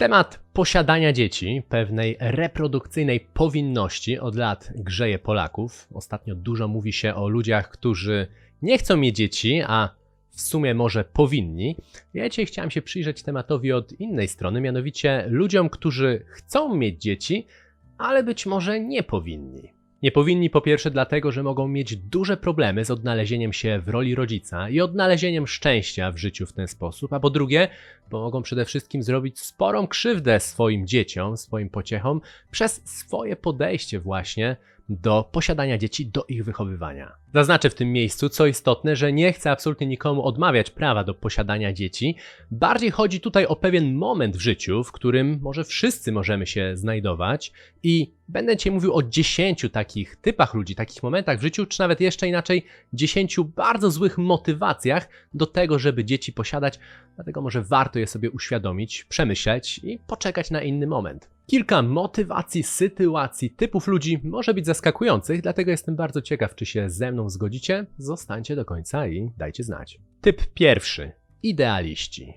Temat posiadania dzieci, pewnej reprodukcyjnej powinności od lat grzeje Polaków. Ostatnio dużo mówi się o ludziach, którzy nie chcą mieć dzieci, a w sumie może powinni. Ja dzisiaj chciałem się przyjrzeć tematowi od innej strony, mianowicie ludziom, którzy chcą mieć dzieci, ale być może nie powinni. Nie powinni po pierwsze dlatego, że mogą mieć duże problemy z odnalezieniem się w roli rodzica i odnalezieniem szczęścia w życiu w ten sposób, a po drugie, bo mogą przede wszystkim zrobić sporą krzywdę swoim dzieciom, swoim pociechom przez swoje podejście właśnie do posiadania dzieci, do ich wychowywania. Zaznaczę w tym miejscu, co istotne, że nie chcę absolutnie nikomu odmawiać prawa do posiadania dzieci. Bardziej chodzi tutaj o pewien moment w życiu, w którym może wszyscy możemy się znajdować i będę Ci mówił o 10 takich typach ludzi, takich momentach w życiu, czy nawet jeszcze inaczej 10 bardzo złych motywacjach do tego, żeby dzieci posiadać. Dlatego może warto je sobie uświadomić, przemyśleć i poczekać na inny moment. Kilka motywacji, sytuacji, typów ludzi może być zaskakujących, dlatego jestem bardzo ciekaw, czy się ze mną zgodzicie. Zostańcie do końca i dajcie znać. Typ pierwszy. Idealiści.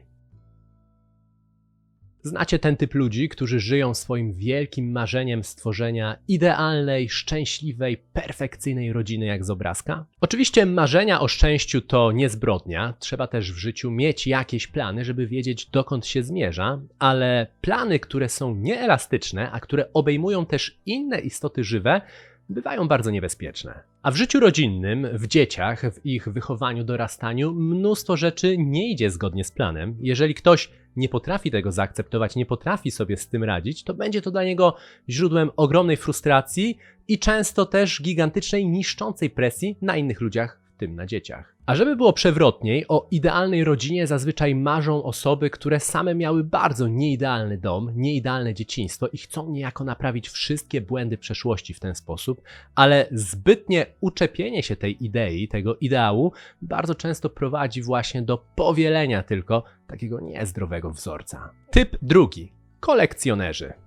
Znacie ten typ ludzi, którzy żyją swoim wielkim marzeniem stworzenia idealnej, szczęśliwej, perfekcyjnej rodziny jak z obrazka? Oczywiście marzenia o szczęściu to nie zbrodnia, trzeba też w życiu mieć jakieś plany, żeby wiedzieć dokąd się zmierza, ale plany, które są nieelastyczne, a które obejmują też inne istoty żywe, bywają bardzo niebezpieczne. A w życiu rodzinnym, w dzieciach, w ich wychowaniu, dorastaniu, mnóstwo rzeczy nie idzie zgodnie z planem. Jeżeli ktoś nie potrafi tego zaakceptować, nie potrafi sobie z tym radzić, to będzie to dla niego źródłem ogromnej frustracji i często też gigantycznej, niszczącej presji na innych ludziach, w tym na dzieciach. A żeby było przewrotniej, o idealnej rodzinie zazwyczaj marzą osoby, które same miały bardzo nieidealny dom, nieidealne dzieciństwo i chcą niejako naprawić wszystkie błędy przeszłości w ten sposób, ale zbytnie uczepienie się tej idei, tego ideału, bardzo często prowadzi właśnie do powielenia tylko takiego niezdrowego wzorca. Typ drugi. Kolekcjonerzy.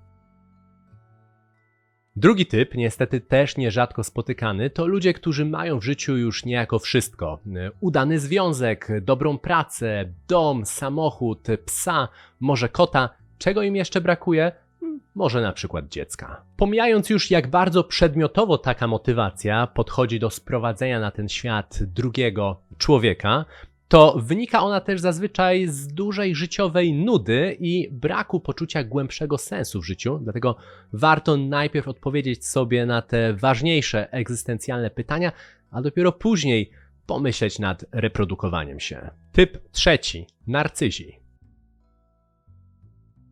Drugi typ, niestety też nierzadko spotykany, to ludzie, którzy mają w życiu już niejako wszystko. Udany związek, dobrą pracę, dom, samochód, psa, może kota. Czego im jeszcze brakuje? Hmm, Może na przykład dziecka. Pomijając już, jak bardzo przedmiotowo taka motywacja podchodzi do sprowadzenia na ten świat drugiego człowieka, to wynika ona też zazwyczaj z dużej życiowej nudy i braku poczucia głębszego sensu w życiu. Dlatego warto najpierw odpowiedzieć sobie na te ważniejsze egzystencjalne pytania, a dopiero później pomyśleć nad reprodukowaniem się. Typ trzeci narcyzi.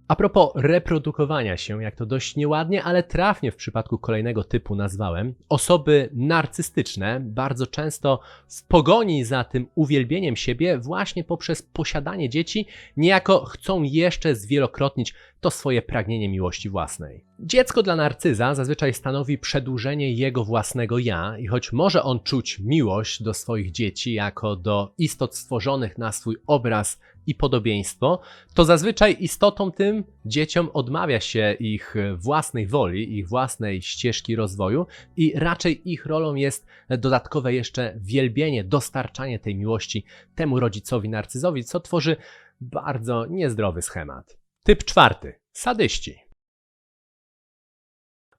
A propos reprodukowania się, jak to dość nieładnie, ale trafnie w przypadku kolejnego typu nazwałem, osoby narcystyczne bardzo często w pogoni za tym uwielbieniem siebie, właśnie poprzez posiadanie dzieci, niejako chcą jeszcze zwielokrotnić to swoje pragnienie miłości własnej. Dziecko dla narcyza zazwyczaj stanowi przedłużenie jego własnego ja, i choć może on czuć miłość do swoich dzieci jako do istot stworzonych na swój obraz i podobieństwo, to zazwyczaj istotą tym dzieciom odmawia się ich własnej woli, ich własnej ścieżki rozwoju i raczej ich rolą jest dodatkowe jeszcze wielbienie, dostarczanie tej miłości temu rodzicowi narcyzowi, co tworzy bardzo niezdrowy schemat. Typ czwarty. Sadyści.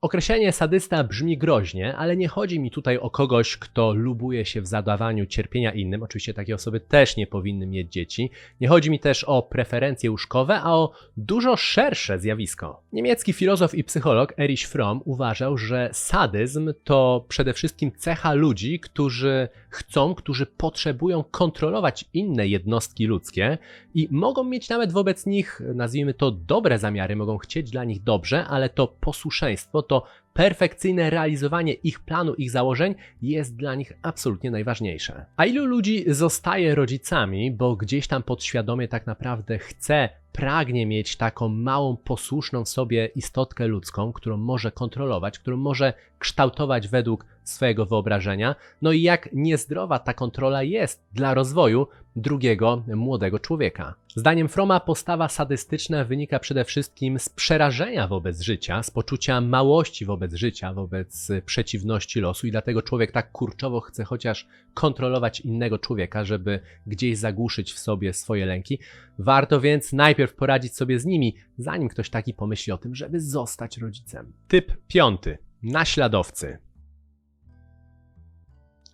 Określenie sadysta brzmi groźnie, ale nie chodzi mi tutaj o kogoś, kto lubuje się w zadawaniu cierpienia innym. Oczywiście takie osoby też nie powinny mieć dzieci. Nie chodzi mi też o preferencje łóżkowe, a o dużo szersze zjawisko. Niemiecki filozof i psycholog Erich Fromm uważał, że sadyzm to przede wszystkim cecha ludzi, którzy chcą, którzy potrzebują kontrolować inne jednostki ludzkie i mogą mieć nawet wobec nich, nazwijmy to, dobre zamiary, mogą chcieć dla nich dobrze, ale to posłuszeństwo, to perfekcyjne realizowanie ich planu, ich założeń jest dla nich absolutnie najważniejsze. A ilu ludzi zostaje rodzicami, bo gdzieś tam podświadomie tak naprawdę chce, pragnie mieć taką małą, posłuszną sobie istotkę ludzką, którą może kontrolować, którą może kształtować według swojego wyobrażenia, no i jak niezdrowa ta kontrola jest dla rozwoju drugiego młodego człowieka. Zdaniem Froma postawa sadystyczna wynika przede wszystkim z przerażenia wobec życia, z poczucia małości wobec życia, wobec przeciwności losu i dlatego człowiek tak kurczowo chce chociaż kontrolować innego człowieka, żeby gdzieś zagłuszyć w sobie swoje lęki. Warto więc najpierw poradzić sobie z nimi, zanim ktoś taki pomyśli o tym, żeby zostać rodzicem. Typ piąty. Naśladowcy.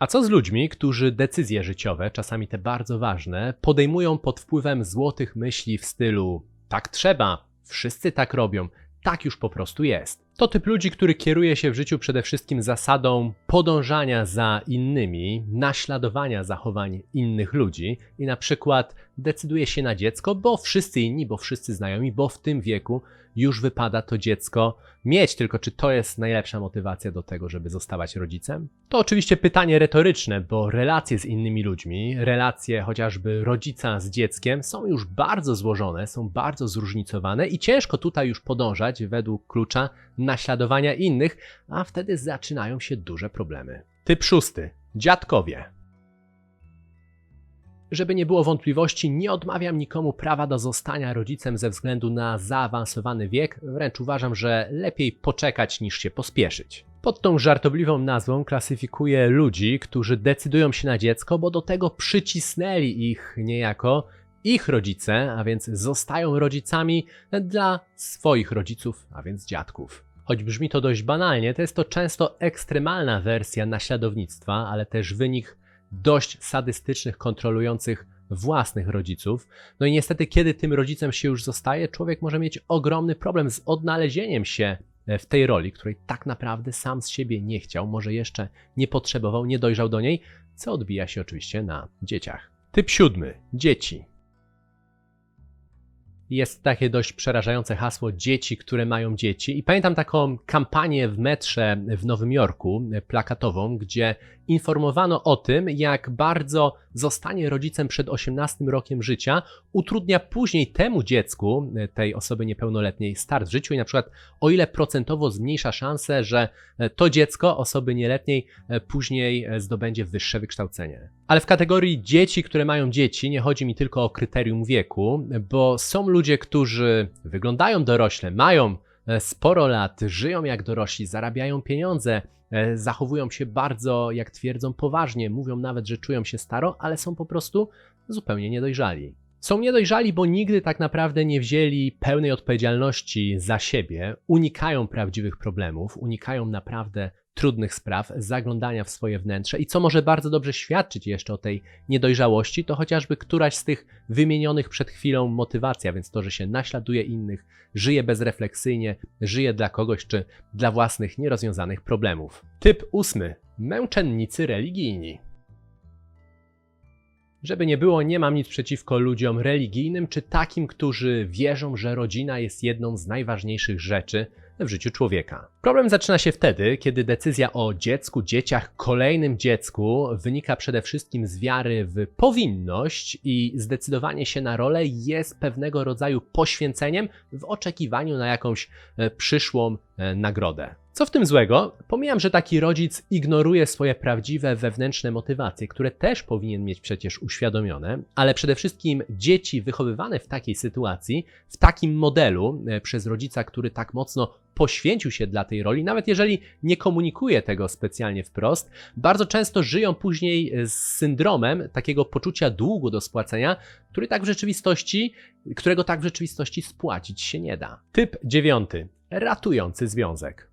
A co z ludźmi, którzy decyzje życiowe, czasami te bardzo ważne, podejmują pod wpływem złotych myśli w stylu tak trzeba, wszyscy tak robią, tak już po prostu jest. To typ ludzi, który kieruje się w życiu przede wszystkim zasadą podążania za innymi, naśladowania zachowań innych ludzi i na przykład decyduje się na dziecko, bo wszyscy inni, bo wszyscy znajomi, bo w tym wieku już wypada to dziecko mieć. Tylko czy to jest najlepsza motywacja do tego, żeby zostawać rodzicem? To oczywiście pytanie retoryczne, bo relacje z innymi ludźmi, relacje chociażby rodzica z dzieckiem są już bardzo złożone, są bardzo zróżnicowane i ciężko tutaj już podążać według klucza naśladowania innych, a wtedy zaczynają się duże problemy. Typ szósty. Dziadkowie. Żeby nie było wątpliwości, nie odmawiam nikomu prawa do zostania rodzicem ze względu na zaawansowany wiek, wręcz uważam, że lepiej poczekać niż się pospieszyć. Pod tą żartobliwą nazwą klasyfikuję ludzi, którzy decydują się na dziecko, bo do tego przycisnęli ich niejako ich rodzice, a więc zostają rodzicami dla swoich rodziców, a więc dziadków. Choć brzmi to dość banalnie, to jest to często ekstremalna wersja naśladownictwa, ale też wynik dość sadystycznych, kontrolujących własnych rodziców. No i niestety, kiedy tym rodzicem się już zostaje, człowiek może mieć ogromny problem z odnalezieniem się w tej roli, której tak naprawdę sam z siebie nie chciał, może jeszcze nie potrzebował, nie dojrzał do niej, co odbija się oczywiście na dzieciach. Typ siódmy. Dzieci. Jest takie dość przerażające hasło dzieci, które mają dzieci. I pamiętam taką kampanię w metrze w Nowym Jorku, plakatową, gdzie informowano o tym, jak bardzo zostanie rodzicem przed 18 rokiem życia utrudnia później temu dziecku, tej osoby niepełnoletniej, start w życiu i na przykład o ile procentowo zmniejsza szansę, że to dziecko osoby nieletniej później zdobędzie wyższe wykształcenie. Ale w kategorii dzieci, które mają dzieci, nie chodzi mi tylko o kryterium wieku, bo są ludzie, którzy wyglądają dorośle, mają sporo lat, żyją jak dorośli, zarabiają pieniądze, e, zachowują się bardzo, jak twierdzą, poważnie, mówią nawet, że czują się staro, ale są po prostu zupełnie niedojrzali. Są niedojrzali, bo nigdy tak naprawdę nie wzięli pełnej odpowiedzialności za siebie, unikają prawdziwych problemów, unikają naprawdę trudnych spraw, zaglądania w swoje wnętrze i co może bardzo dobrze świadczyć jeszcze o tej niedojrzałości, to chociażby któraś z tych wymienionych przed chwilą motywacja, więc to, że się naśladuje innych, żyje bezrefleksyjnie, żyje dla kogoś czy dla własnych nierozwiązanych problemów. Typ ósmy. Męczennicy religijni. Żeby nie było, nie mam nic przeciwko ludziom religijnym czy takim, którzy wierzą, że rodzina jest jedną z najważniejszych rzeczy w życiu człowieka. Problem zaczyna się wtedy, kiedy decyzja o dziecku, dzieciach, kolejnym dziecku wynika przede wszystkim z wiary w powinność i zdecydowanie się na rolę jest pewnego rodzaju poświęceniem w oczekiwaniu na jakąś e, przyszłą e, nagrodę. Co w tym złego? Pomijam, że taki rodzic ignoruje swoje prawdziwe wewnętrzne motywacje, które też powinien mieć przecież uświadomione, ale przede wszystkim dzieci wychowywane w takiej sytuacji, w takim modelu e, przez rodzica, który tak mocno poświęcił się dla tej roli, nawet jeżeli nie komunikuje tego specjalnie wprost, bardzo często żyją później z syndromem takiego poczucia długu do spłacenia, który tak w rzeczywistości, którego tak w rzeczywistości spłacić się nie da. Typ dziewiąty. Ratujący związek.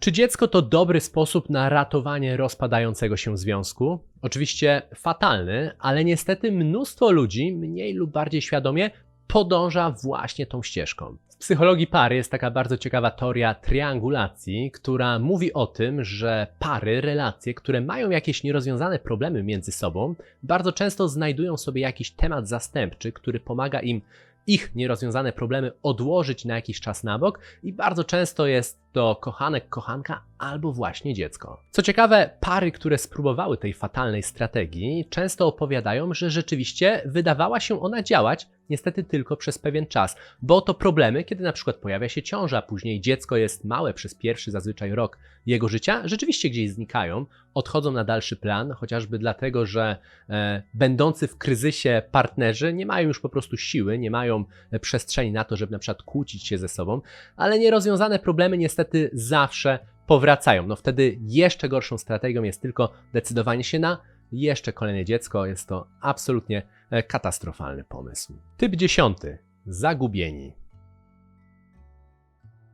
Czy dziecko to dobry sposób na ratowanie rozpadającego się związku? Oczywiście fatalny, ale niestety mnóstwo ludzi, mniej lub bardziej świadomie, podąża właśnie tą ścieżką. W psychologii pary jest taka bardzo ciekawa teoria triangulacji, która mówi o tym, że pary, relacje, które mają jakieś nierozwiązane problemy między sobą, bardzo często znajdują sobie jakiś temat zastępczy, który pomaga im ich nierozwiązane problemy odłożyć na jakiś czas na bok i bardzo często jest to kochanek, kochanka albo właśnie dziecko. Co ciekawe, pary, które spróbowały tej fatalnej strategii, często opowiadają, że rzeczywiście wydawała się ona działać, niestety tylko przez pewien czas, bo to problemy, kiedy na przykład pojawia się ciąża, później dziecko jest małe przez pierwszy zazwyczaj rok jego życia, rzeczywiście gdzieś znikają, odchodzą na dalszy plan, chociażby dlatego, że e, będący w kryzysie partnerzy nie mają już po prostu siły, nie mają e, przestrzeni na to, żeby na przykład kłócić się ze sobą, ale nierozwiązane problemy niestety zawsze powracają. No wtedy jeszcze gorszą strategią jest tylko decydowanie się na jeszcze kolejne dziecko. Jest to absolutnie e, katastrofalny pomysł. Typ dziesiąty. Zagubieni.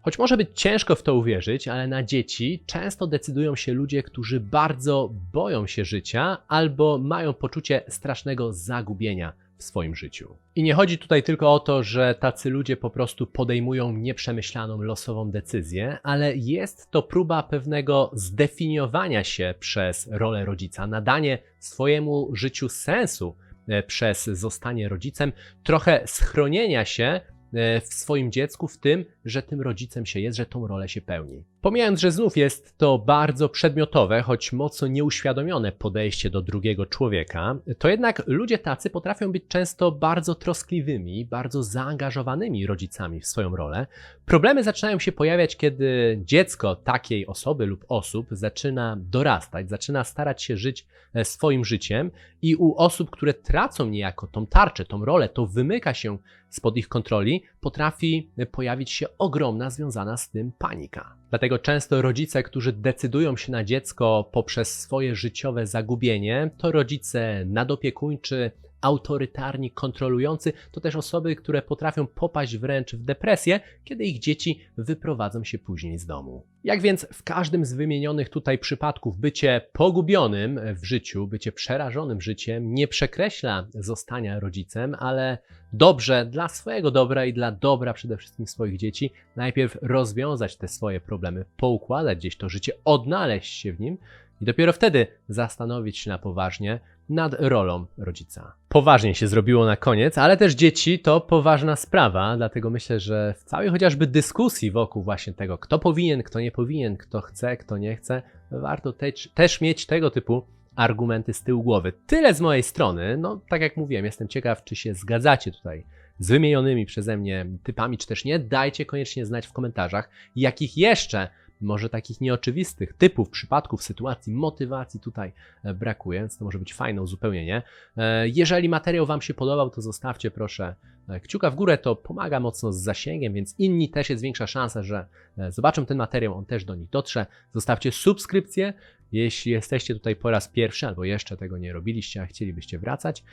Choć może być ciężko w to uwierzyć, ale na dzieci często decydują się ludzie, którzy bardzo boją się życia albo mają poczucie strasznego zagubienia w swoim życiu. I nie chodzi tutaj tylko o to, że tacy ludzie po prostu podejmują nieprzemyślaną, losową decyzję, ale jest to próba pewnego zdefiniowania się przez rolę rodzica, nadanie swojemu życiu sensu e, przez zostanie rodzicem, trochę schronienia się w swoim dziecku w tym, że tym rodzicem się jest, że tą rolę się pełni. Pomijając, że znów jest to bardzo przedmiotowe, choć mocno nieuświadomione podejście do drugiego człowieka, to jednak ludzie tacy potrafią być często bardzo troskliwymi, bardzo zaangażowanymi rodzicami w swoją rolę. Problemy zaczynają się pojawiać, kiedy dziecko takiej osoby lub osób zaczyna dorastać, zaczyna starać się żyć e, swoim życiem i u osób, które tracą niejako tą tarczę, tą rolę, to wymyka się spod ich kontroli, potrafi pojawić się ogromna związana z tym panika. Dlatego często rodzice, którzy decydują się na dziecko poprzez swoje życiowe zagubienie, to rodzice nadopiekuńczy, autorytarni, kontrolujący, to też osoby, które potrafią popaść wręcz w depresję, kiedy ich dzieci wyprowadzą się później z domu. Jak więc w każdym z wymienionych tutaj przypadków bycie pogubionym w życiu, bycie przerażonym życiem nie przekreśla zostania rodzicem, ale dobrze dla swojego dobra i dla dobra przede wszystkim swoich dzieci, najpierw rozwiązać te swoje problemy, poukładać gdzieś to życie, odnaleźć się w nim i dopiero wtedy zastanowić się na poważnie nad rolą rodzica. Poważnie się zrobiło na koniec, ale też dzieci to poważna sprawa, dlatego myślę, że w całej chociażby dyskusji wokół właśnie tego, kto powinien, kto nie powinien, kto chce, kto nie chce, warto też, też mieć tego typu argumenty z tyłu głowy. Tyle z mojej strony. No, tak jak mówiłem, jestem ciekaw, czy się zgadzacie tutaj z wymienionymi przeze mnie typami, czy też nie. Dajcie koniecznie znać w komentarzach, jakich jeszcze może takich nieoczywistych typów, przypadków, sytuacji, motywacji tutaj e, brakuje, więc to może być fajne uzupełnienie. E, Jeżeli materiał Wam się podobał, to zostawcie proszę e, kciuka w górę, to pomaga mocno z zasięgiem, więc inni też jest większa szansa, że zobaczą ten materiał, on też do nich dotrze. Zostawcie subskrypcję, jeśli jesteście tutaj po raz pierwszy albo jeszcze tego nie robiliście, a chcielibyście wracać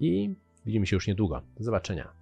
i widzimy się już niedługo. Do zobaczenia.